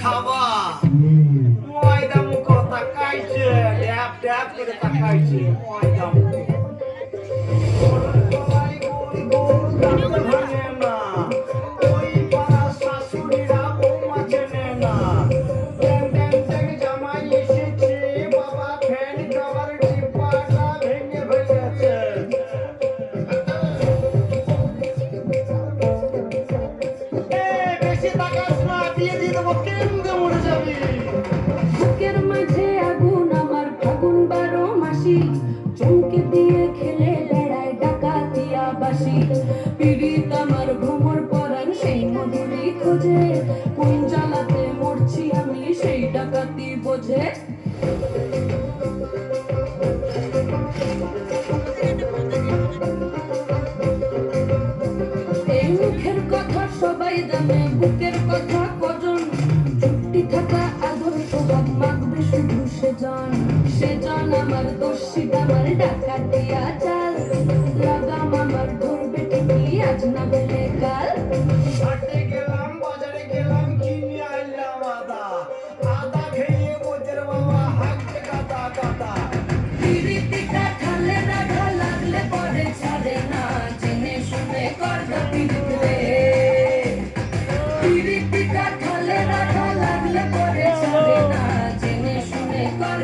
খাবা। ময়দা মুখ ড্যাপ ড্যাপ করে তাকাইছে ময়দা পীড়িত আমার ডাকাতি কথা সবাই জানে, বুকের কথা কজন। চুক্তি থাকা আদর সেজন। সেজন আমার দোষী, আমার ডাকাতিয়া চাল শুনে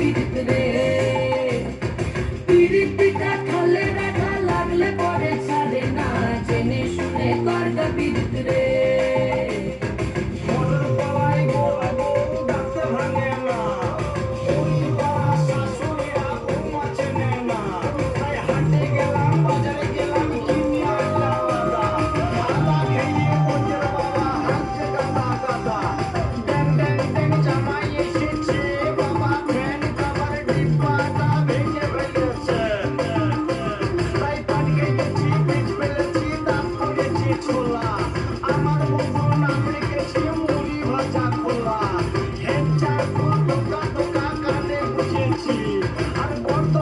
பிடித்து আর কত